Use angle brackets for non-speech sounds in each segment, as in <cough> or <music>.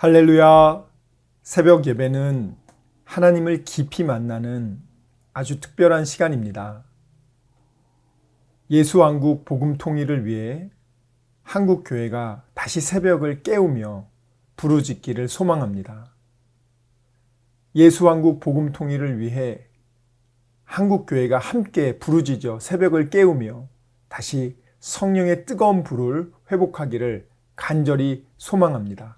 할렐루야. 새벽 예배는 하나님을 깊이 만나는 아주 특별한 시간입니다. 예수 왕국 복음 통일을 위해 한국 교회가 다시 새벽을 깨우며 부르짖기를 소망합니다. 예수 왕국 복음 통일을 위해 한국 교회가 함께 부르짖어 새벽을 깨우며 다시 성령의 뜨거운 불을 회복하기를 간절히 소망합니다.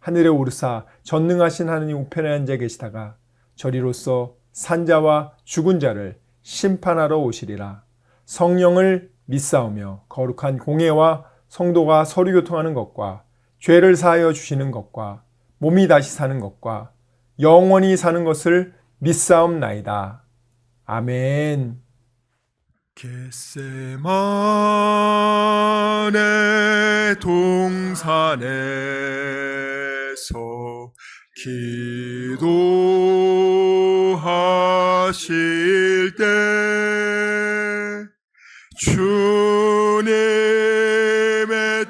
하늘에 오르사 전능하신 하느님 우편에 앉아 계시다가 저리로서 산자와 죽은 자를 심판하러 오시리라. 성령을 믿사오며 거룩한 공예와 성도가 서류 교통하는 것과 죄를 사하여 주시는 것과 몸이 다시 사는 것과 영원히 사는 것을 믿사옵나이다. 아멘. 겟세만의 동산에서 기도하실 때 주님의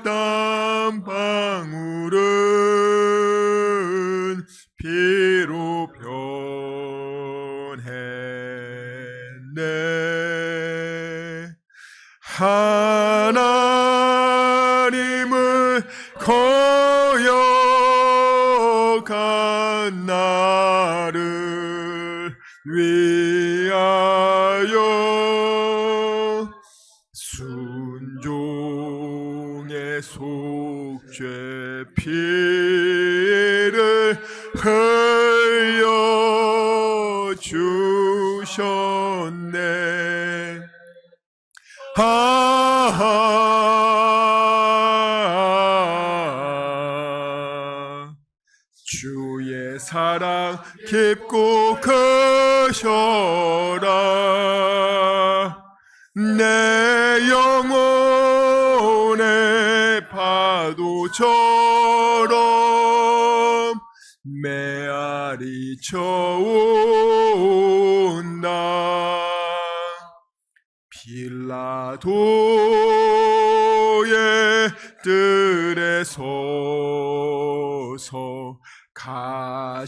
땀 방울은 피로 변 깊고 크셔라. 내 영혼의 파도처럼 메아리 쳐온다 빌라도 가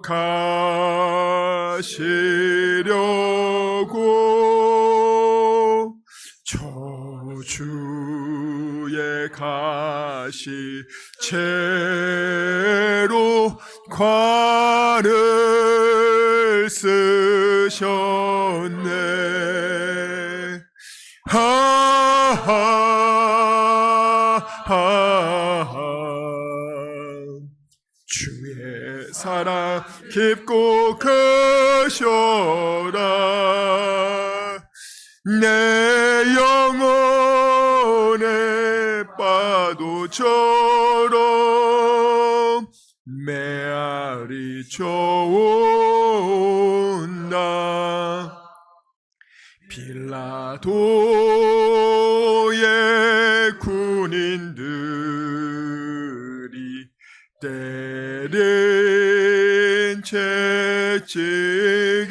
속하시려고 저주의 가시 채로 관을 쓰셨 깊고 크셔라. 내 영혼의 파도처럼 메아리 쳐온다 빌라도 채찍에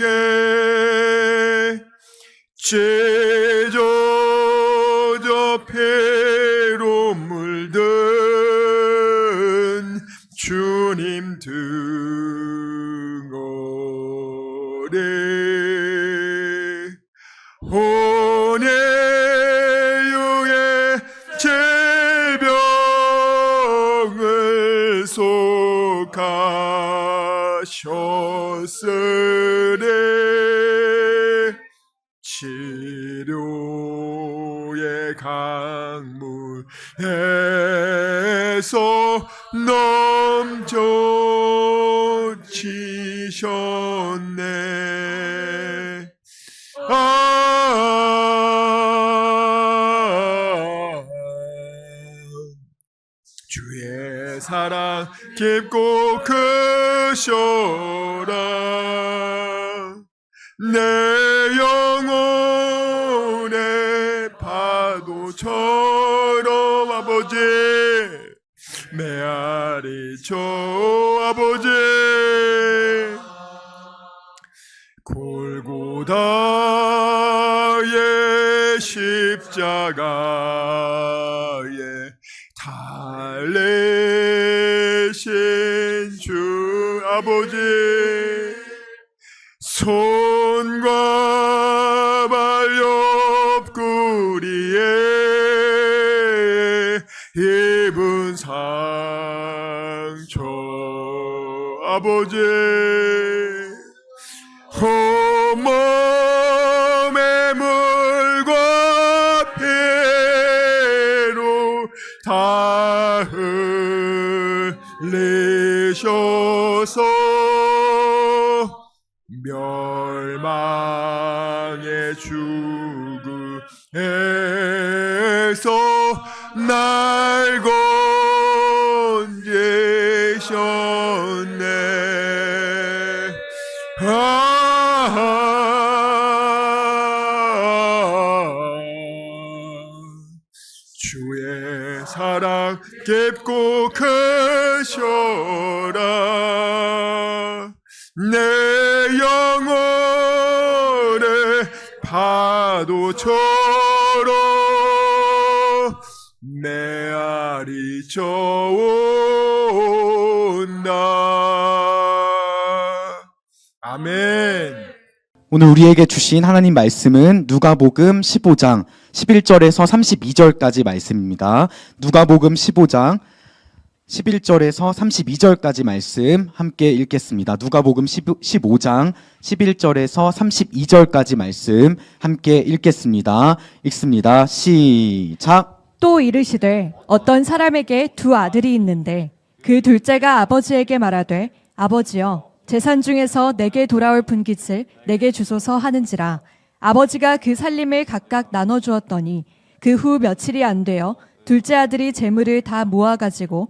넘쳐치셨네. 아. 주의 사랑 깊고 크셔라. 내 영혼의 파도처럼 아버지 메아리 저 십자가에 달리신 주 아버지 손과 발 옆구리에 입은 상처 아버지 내 영혼의 파도처럼 메아리 저온다 아멘 오늘 우리에게 주신 하나님 말씀은 누가복음 15장 11절에서 32절까지 말씀입니다. 누가복음 15장 11절에서 32절까지 말씀 함께 읽겠습니다. 누가복음 15장 11절에서 32절까지 말씀 함께 읽겠습니다. 읽습니다. 시작. 또 이르시되 어떤 사람에게 두 아들이 있는데 그 둘째가 아버지에게 말하되 아버지여 재산 중에서 내게 돌아올 분깃을 내게 주소서 하는지라 아버지가 그 살림을 각각 나눠 주었더니 그 후 며칠이 안 되어 둘째 아들이 재물을 다 모아 가지고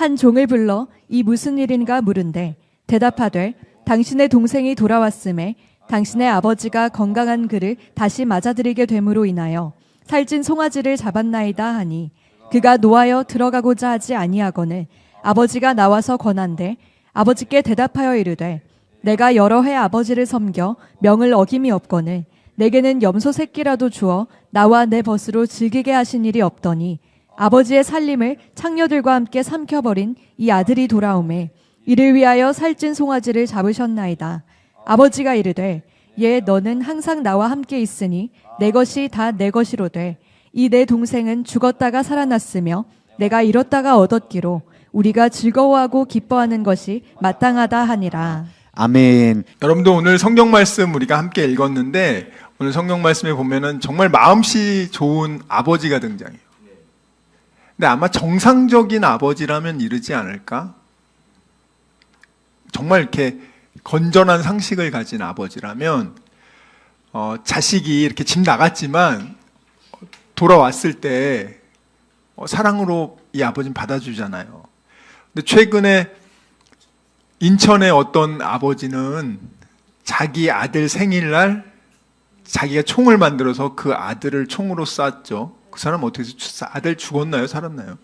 한 종을 불러 이 무슨 일인가 물은데 대답하되 당신의 동생이 돌아왔음에 당신의 아버지가 건강한 그를 다시 맞아들이게 됨으로 인하여 살찐 송아지를 잡았나이다 하니 그가 노하여 들어가고자 하지 아니하거늘 아버지가 나와서 권한대 아버지께 대답하여 이르되 내가 여러 해 아버지를 섬겨 명을 어김이 없거늘 내게는 염소 새끼라도 주어 나와 내 벗으로 즐기게 하신 일이 없더니 아버지의 살림을 창녀들과 함께 삼켜버린 이 아들이 돌아오매 이를 위하여 살찐 송아지를 잡으셨나이다. 아버지가 이르되 얘 너는 항상 나와 함께 있으니 내 것이 다 내 것이로되 이 내 동생은 죽었다가 살아났으며 내가 잃었다가 얻었기로 우리가 즐거워하고 기뻐하는 것이 마땅하다 하니라. 아멘. 여러분도 오늘 성경 말씀 우리가 함께 읽었는데 오늘 성경 말씀에 보면은 정말 마음씨 좋은 아버지가 등장해요. 근데 아마 정상적인 아버지라면 이르지 않을까? 정말 이렇게 건전한 상식을 가진 아버지라면 어, 자식이 이렇게 집 나갔지만 돌아왔을 때 어, 사랑으로 이 아버지는 받아주잖아요. 근데 최근에 인천의 어떤 아버지는 자기 아들 생일날 자기가 총을 만들어서 그 아들을 총으로 쐈죠. 그 사람 어떻게 아들 죽었나요? 살았나요?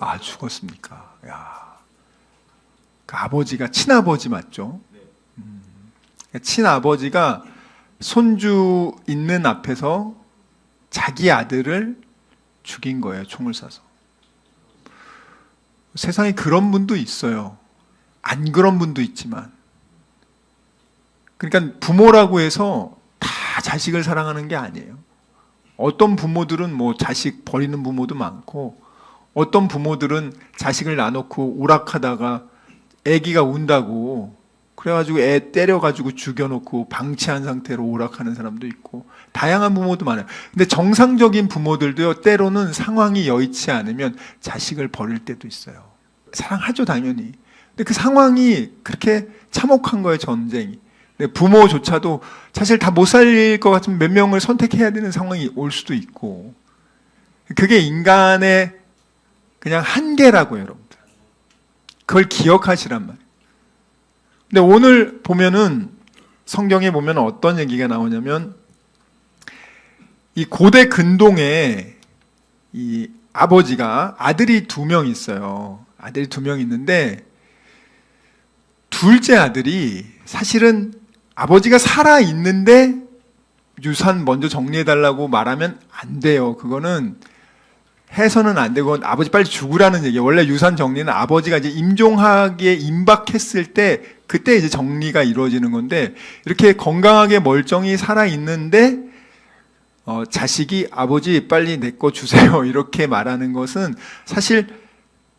아 죽었습니까? 야, 그 아버지가 친아버지 맞죠? 음, 친아버지가 손주 있는 앞에서 자기 아들을 죽인 거예요. 총을 쏴서. 세상에 그런 분도 있어요. 안 그런 분도 있지만. 그러니까 부모라고 해서 다 자식을 사랑하는 게 아니에요. 어떤 부모들은 뭐 자식 버리는 부모도 많고, 어떤 부모들은 자식을 놔놓고 오락하다가 아기가 운다고 그래가지고 애 때려가지고 죽여놓고 방치한 상태로 오락하는 사람도 있고 다양한 부모도 많아요. 근데 정상적인 부모들도요 때로는 상황이 여의치 않으면 자식을 버릴 때도 있어요. 사랑하죠 당연히. 근데 그 상황이 그렇게 참혹한 거예요 전쟁이. 근데 부모조차도 사실 다 못 살릴 것 같으면 몇 명을 선택해야 되는 상황이 올 수도 있고 그게 인간의 그냥 한계라고요 여러분들. 그걸 기억하시란 말이에요. 근데 오늘 보면은 성경에 보면 어떤 얘기가 나오냐면 이 고대 근동에 이 아버지가 아들이 두 명 있어요. 아들이 두 명 있는데 둘째 아들이 사실은 아버지가 살아 있는데 유산 먼저 정리해 달라고 말하면 안 돼요. 그거는 해서는 안 되고 아버지 빨리 죽으라는 얘기예요. 원래 유산 정리는 아버지가 이제 임종하기에 임박했을 때 그때 이제 정리가 이루어지는 건데 이렇게 건강하게 멀쩡히 살아 있는데 어, 자식이 아버지 빨리 내 거 주세요 <laughs> 이렇게 말하는 것은 사실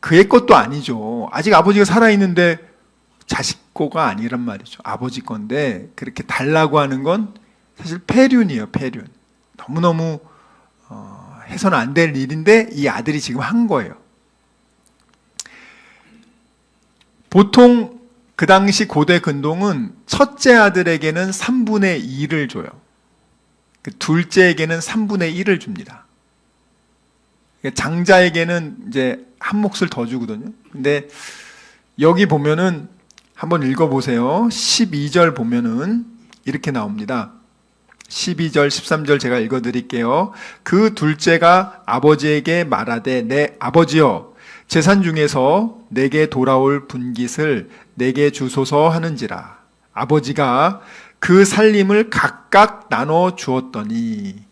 그의 것도 아니죠. 아직 아버지가 살아 있는데 자식 거가 아니란 말이죠. 아버지 건데 그렇게 달라고 하는 건 사실 폐륜이에요. 폐륜. 너무 너무 어, 해서는 안 될 일인데 이 아들이 지금 한 거예요. 보통 그 당시 고대 근동은 첫째 아들에게는 3분의 2를 줘요. 그 둘째에게는 3분의 1을 줍니다. 그러니까 장자에게는 이제 한 몫을 더 주거든요. 근데 여기 보면은 한번 읽어보세요. 12절 보면은 이렇게 나옵니다. 12절, 13절 제가 읽어드릴게요. 그 둘째가 아버지에게 말하되 내 아버지여 재산 중에서 내게 돌아올 분깃을 내게 주소서 하는지라 아버지가 그 살림을 각각 나눠 주었더니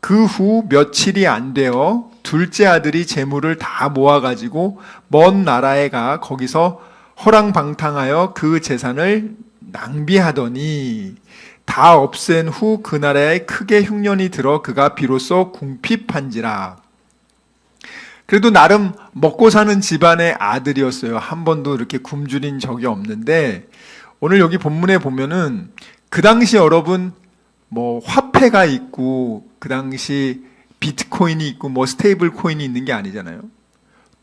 그 후 며칠이 안 되어 둘째 아들이 재물을 다 모아가지고 먼 나라에 가 거기서 허랑방탕하여 그 재산을 낭비하더니 다 없앤 후그 나라에 크게 흉년이 들어 그가 비로소 궁핍한지라. 그래도 나름 먹고 사는 집안의 아들이었어요. 한 번도 이렇게 굶주린 적이 없는데 오늘 여기 본문에 보면은 그 당시 여러분 뭐 화폐가 있고 그 당시 비트코인이 있고 뭐 스테이블 코인이 있는 게 아니잖아요.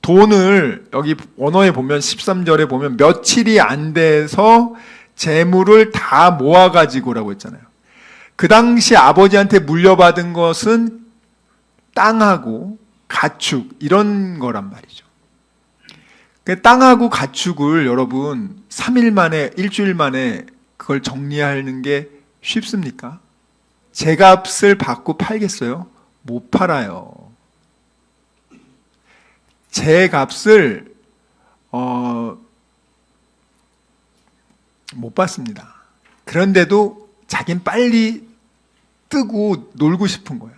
돈을 여기 원어에 보면 13절에 보면 며칠이 안 돼서 재물을 다 모아가지고라고 했잖아요. 그 당시 아버지한테 물려받은 것은 땅하고 가축 이런 거란 말이죠. 그 땅하고 가축을 여러분 3일 만에 일주일 만에 그걸 정리하는 게 쉽습니까? 제값을 받고 팔겠어요? 못 팔아요. 제 값을 어, 못 받습니다. 그런데도 자긴 빨리 뜨고 놀고 싶은 거야.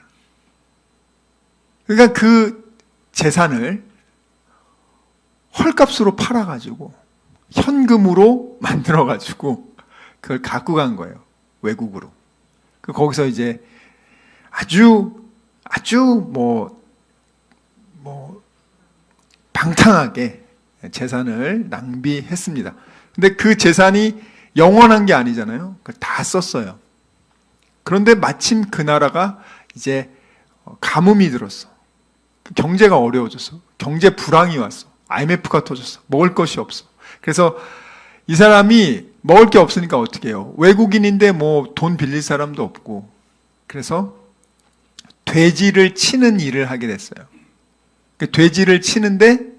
그러니까 그 재산을 헐값으로 팔아가지고 현금으로 <laughs> 만들어가지고 그걸 갖고 간 거예요. 외국으로. 그 거기서 이제 아주 아주 뭐뭐 방탕하게 재산을 낭비했습니다. 근데 그 재산이 영원한 게 아니잖아요. 다 썼어요. 그런데 마침 그 나라가 이제 어, 가뭄이 들었어. 경제가 어려워졌어. 경제 불황이 왔어. IMF가 터졌어. 먹을 것이 없어. 그래서 이 사람이 먹을 게 없으니까 어떻게 해요? 외국인인데 뭐 돈 빌릴 사람도 없고. 그래서 돼지를 치는 일을 하게 됐어요. 그 돼지를 치는데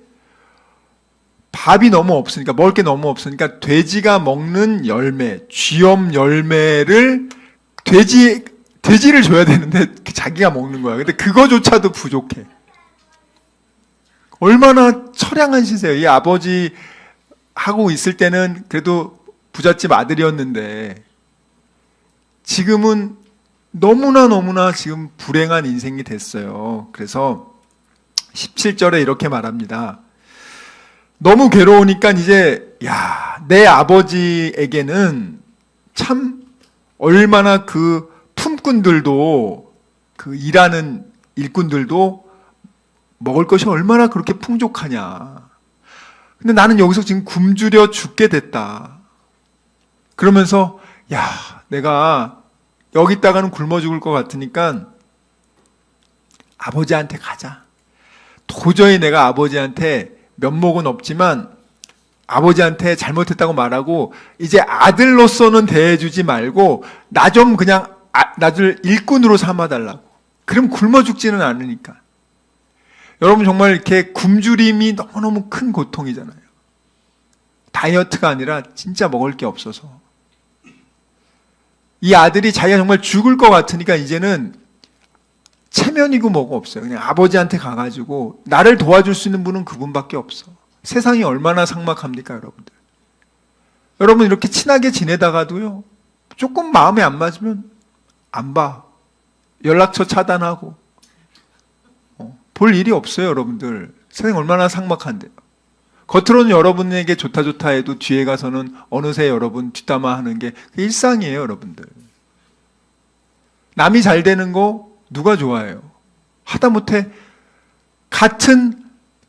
밥이 너무 없으니까 먹을 게 너무 없으니까 돼지가 먹는 열매, 쥐염 열매를 돼지 돼지를 줘야 되는데 자기가 먹는 거야. 근데 그거조차도 부족해. 얼마나 처량한 시세예요. 이 아버지 하고 있을 때는 그래도 부잣집 아들이었는데 지금은 너무나 너무나 지금 불행한 인생이 됐어요. 그래서 17절에 이렇게 말합니다. 너무 괴로우니까 이제 야, 내 아버지에게는 참 얼마나 그 품꾼들도 그 일하는 일꾼들도 먹을 것이 얼마나 그렇게 풍족하냐. 근데 나는 여기서 지금 굶주려 죽게 됐다. 그러면서 야, 내가 여기 있다가는 굶어 죽을 것 같으니까 아버지한테 가자. 도저히 내가 아버지한테 면목은 없지만 아버지한테 잘못했다고 말하고 이제 아들로서는 대해주지 말고 나 좀 그냥 아, 나를 일꾼으로 삼아달라고. 그럼 굶어 죽지는 않으니까. 여러분 정말 이렇게 굶주림이 너무너무 큰 고통이잖아요. 다이어트가 아니라 진짜 먹을 게 없어서. 이 아들이 자기가 정말 죽을 것 같으니까 이제는 체면이고 뭐가 없어요. 그냥 아버지한테 가가지고 나를 도와줄 수 있는 분은 그분밖에 없어. 세상이 얼마나 삭막합니까, 여러분들? 여러분 이렇게 친하게 지내다가도요, 조금 마음에 안 맞으면 안 봐. 연락처 차단하고. 어, 볼 일이 없어요, 여러분들. 세상이 얼마나 삭막한데요. 겉으로는 여러분에게 좋다 좋다 해도 뒤에 가서는 어느새 여러분 뒷담화 하는 게 일상이에요, 여러분들. 남이 잘 되는 거 누가 좋아해요? 하다못해 같은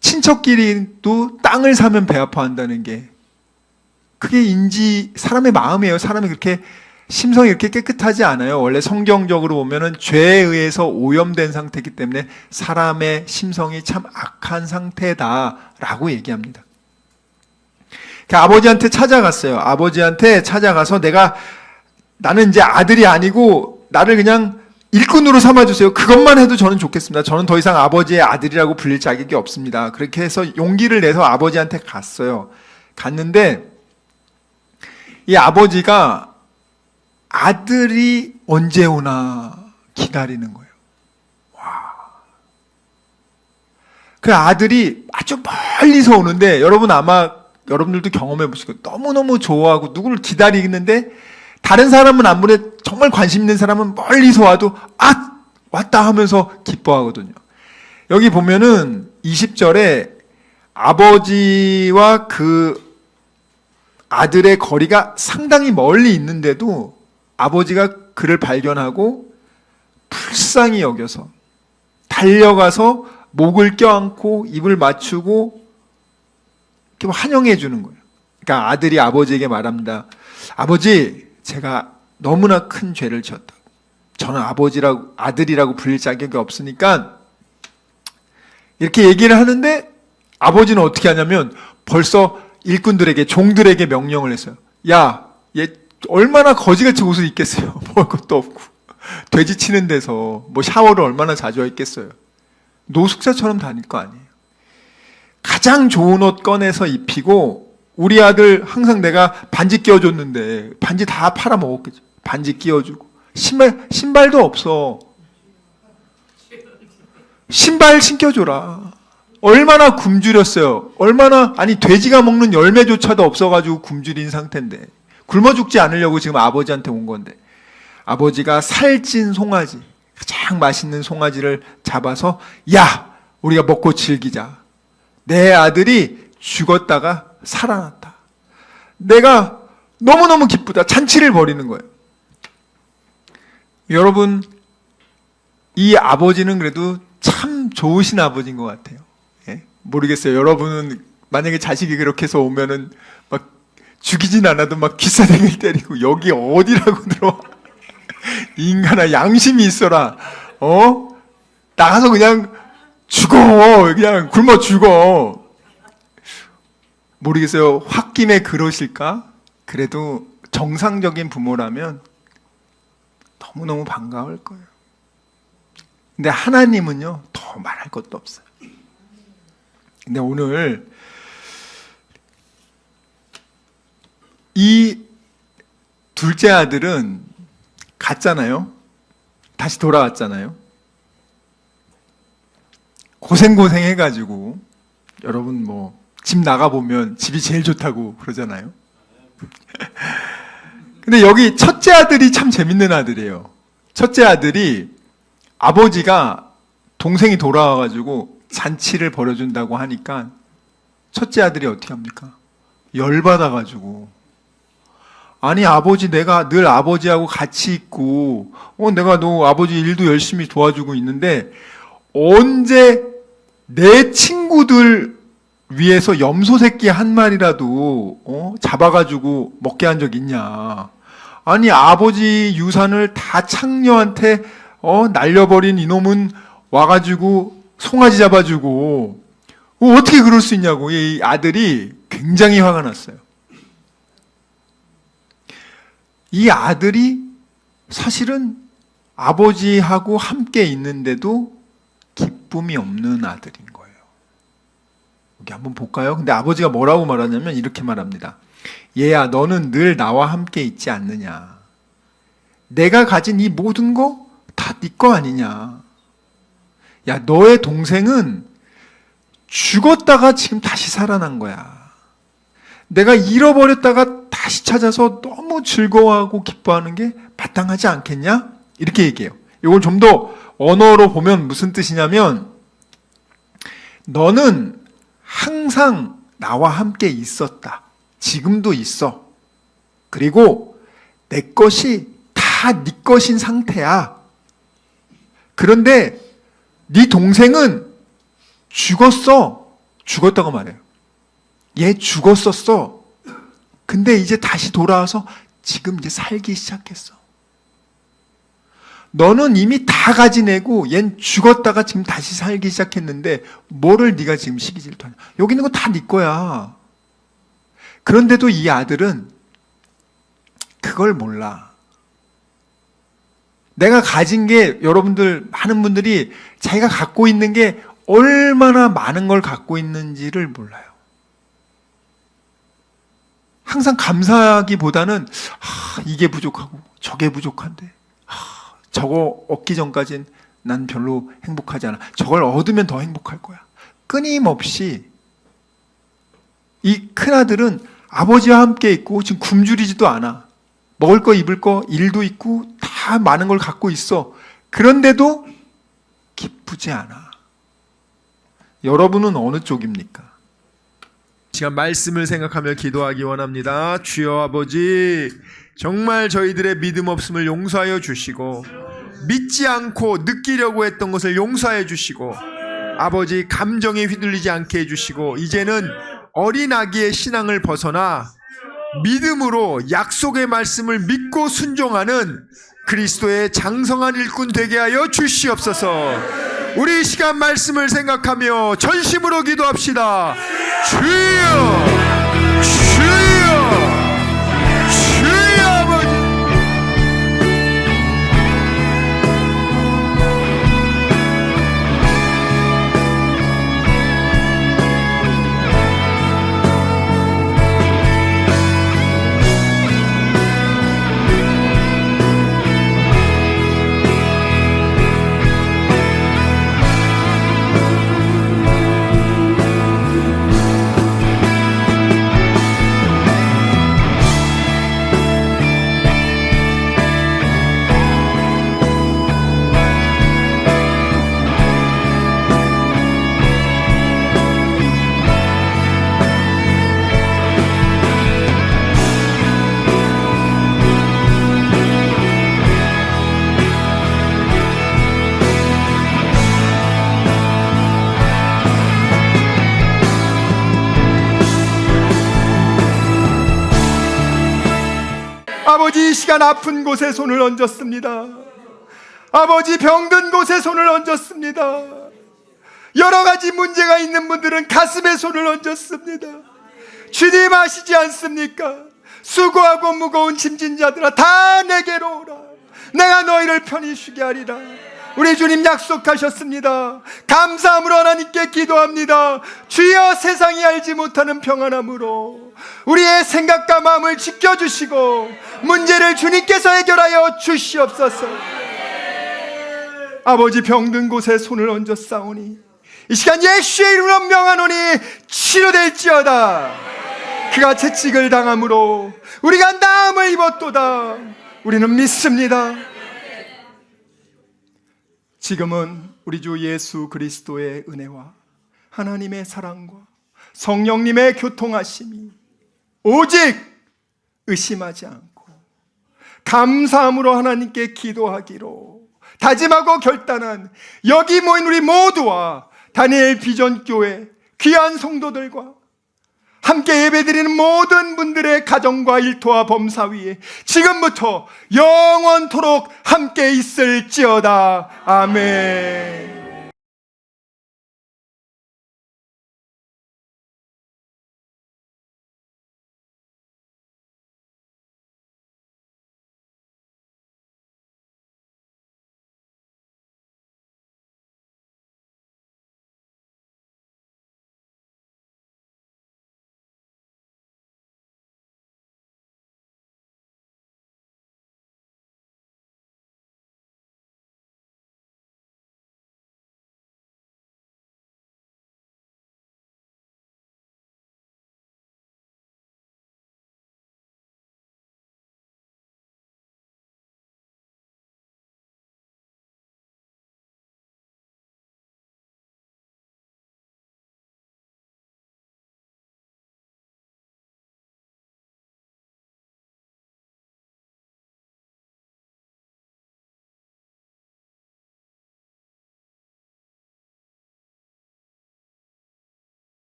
친척끼리도 땅을 사면 배 아파한다는 게 그게 인지 사람의 마음이에요. 사람이 그렇게 심성이 이렇게 깨끗하지 않아요. 원래 성경적으로 보면은 죄에 의해서 오염된 상태이기 때문에 사람의 심성이 참 악한 상태다라고 얘기합니다. 그 아버지한테 찾아갔어요. 아버지한테 찾아가서 내가 나는 이제 아들이 아니고 나를 그냥 일꾼으로 삼아주세요. 그것만 해도 저는 좋겠습니다. 저는 더 이상 아버지의 아들이라고 불릴 자격이 없습니다. 그렇게 해서 용기를 내서 아버지한테 갔어요. 갔는데 이 아버지가 아들이 언제 오나 기다리는 거예요. 와. 그 아들이 아주 멀리서 오는데 여러분 아마 여러분들도 경험해 보시고 너무너무 좋아하고 누구를 기다리는데 다른 사람은 아무래 정말 관심 있는 사람은 멀리서 와도 아 왔다 하면서 기뻐하거든요. 여기 보면은 20절에 아버지와 그 아들의 거리가 상당히 멀리 있는데도 아버지가 그를 발견하고 불쌍히 여겨서 달려가서 목을 껴안고 입을 맞추고 이렇게 환영해 주는 거예요. 그러니까 아들이 아버지에게 말합니다. 아버지, 제가 너무나 큰 죄를 지었다. 저는 아버지라고 아들이라고 불릴 자격이 없으니까 이렇게 얘기를 하는데 아버지는 어떻게 하냐면 벌써 일꾼들에게 종들에게 명령을 했어요. 야, 얘 얼마나 거지같이 옷을 입겠어요. <laughs> 먹을 것도 없고 돼지 치는 데서 뭐 샤워를 얼마나 자주 했겠어요. 노숙자처럼 다닐 거 아니에요. 가장 좋은 옷 꺼내서 입히고 우리 아들 항상 내가 반지 끼워줬는데 반지 다 팔아 먹었겠죠. 반지 끼워주고 신발 신발도 없어. 신발 신겨줘라. 얼마나 굶주렸어요. 얼마나 아니 돼지가 먹는 열매조차도 없어가지고 굶주린 상태인데 굶어 죽지 않으려고 지금 아버지한테 온 건데 아버지가 살찐 송아지 가장 맛있는 송아지를 잡아서 야 우리가 먹고 즐기자. 내 아들이 죽었다가 살아났다. 내가 너무너무 기쁘다. 잔치를 벌이는 거예요. 여러분, 이 아버지는 그래도 참 좋으신 아버지인 것 같아요. 예? 모르겠어요. 여러분은 만약에 자식이 그렇게 해서 오면은 막 죽이진 않아도 막 귀싸대기를 때리고 여기 어디라고 들어와. <laughs> 인간아, 양심이 있어라. 어? 나가서 그냥 죽어. 그냥 굶어 죽어. 모르겠어요. 홧김에 그러실까? 그래도 정상적인 부모라면 너무너무 반가울 거예요. 근데 하나님은요, 더 말할 것도 없어요. 근데 오늘 이 둘째 아들은 갔잖아요. 다시 돌아왔잖아요. 고생고생 해가지고, 여러분 뭐, 집 나가보면 집이 제일 좋다고 그러잖아요. <laughs> 근데 여기 첫째 아들이 참 재밌는 아들이에요. 첫째 아들이 아버지가 동생이 돌아와가지고 잔치를 벌여준다고 하니까 첫째 아들이 어떻게 합니까? 열받아가지고 아니 아버지 내가 늘 아버지하고 같이 있고 어 내가 너 아버지 일도 열심히 도와주고 있는데 언제 내 친구들 위해서 염소 새끼 한 마리라도 어? 잡아가지고 먹게 한 적 있냐? 아니 아버지 유산을 다 창녀한테 어? 날려버린 이놈은 와가지고 송아지 잡아주고 어, 어떻게 그럴 수 있냐고 이 아들이 굉장히 화가 났어요. 이 아들이 사실은 아버지하고 함께 있는데도 기쁨이 없는 거예 요. 여기 한번 볼까요? 근데 아버지가 뭐라고 말하냐면 이렇게 말합니다. 얘야, 너는 늘 나와 함께 있지 않느냐. 내가 가진 이 모든 거 다 네 거 아니냐. 야, 너의 동생은 죽었다가 지금 다시 살아난 거야. 내가 잃어버렸다가 다시 찾아서 너무 즐거워하고 기뻐하는 게 마땅하지 않겠냐? 이렇게 얘기해요. 이걸 좀 더 언어로 보면 무슨 뜻이냐면, 너는 항상 나와 함께 있었다. 지금도 있어. 그리고 내 것이 다 네 것인 상태야. 그런데 네 동생은 죽었어. 죽었다고 말해요. 얘 죽었었어. 근데 이제 다시 돌아와서 지금 이제 살기 시작했어. 너는 이미 다 가지내고 얜 죽었다가 지금 다시 살기 시작했는데 뭐를 네가 지금 시기 질투하냐. 여기 있는 거 다 네 거야. 그런데도 이 아들은 그걸 몰라. 내가 가진 게 여러분들 많은 분들이 자기가 갖고 있는 게 얼마나 많은 걸 갖고 있는지를 몰라요. 항상 감사하기보다는 아, 이게 부족하고 저게 부족한데 아, 저거 얻기 전까진 난 별로 행복하지 않아. 저걸 얻으면 더 행복할 거야. 끊임없이 이 큰아들은 아버지와 함께 있고 지금 굶주리지도 않아. 먹을 거 입을 거 일도 있고 다 많은 걸 갖고 있어. 그런데도 기쁘지 않아. 여러분은 어느 쪽입니까? 시간 말씀을 생각하며 기도하기 원합니다. 주여 아버지, 정말 저희들의 믿음 없음을 용서하여 주시고, 믿지 않고 느끼려고 했던 것을 용서해 주시고, 아버지 감정에 휘둘리지 않게 해주시고, 이제는 어린 아기의 신앙을 벗어나 믿음으로 약속의 말씀을 믿고 순종하는 그리스도의 장성한 일꾼 되게 하여 주시옵소서. 우리 이 시간 말씀을 생각하며 전심으로 기도합시다. 주여, 시간 아픈 곳에 손을 얹었습니다. 아버지 병든 곳에 손을 얹었습니다. 여러 가지 문제가 있는 분들은 가슴에 손을 얹었습니다. 주님 아시지 않습니까? 수고하고 무거운 짐진 자들아 다 내게로 오라. 내가 너희를 편히 쉬게 하리라. 우리 주님 약속하셨습니다. 감사함으로 하나님께 기도합니다. 주여 세상이 알지 못하는 평안함으로 우리의 생각과 마음을 지켜주시고 문제를 주님께서 해결하여 주시옵소서. 아버지 병든 곳에 손을 얹어 싸우니 이 시간 예수의 이름으로 명하노니 치료될지어다. 그가 채찍을 당함으로 우리가 나음을 입었도다. 우리는 믿습니다. 지금은 우리 주 예수 그리스도의 은혜와 하나님의 사랑과 성령님의 교통하심이 오직 의심하지 않고 감사함으로 하나님께 기도하기로 다짐하고 결단한 여기 모인 우리 모두와 다니엘 비전교회 귀한 성도들과 함께 예배드리는 모든 분들의 가정과 일터와 범사 위에 지금부터 영원토록 함께 있을지어다. 아멘.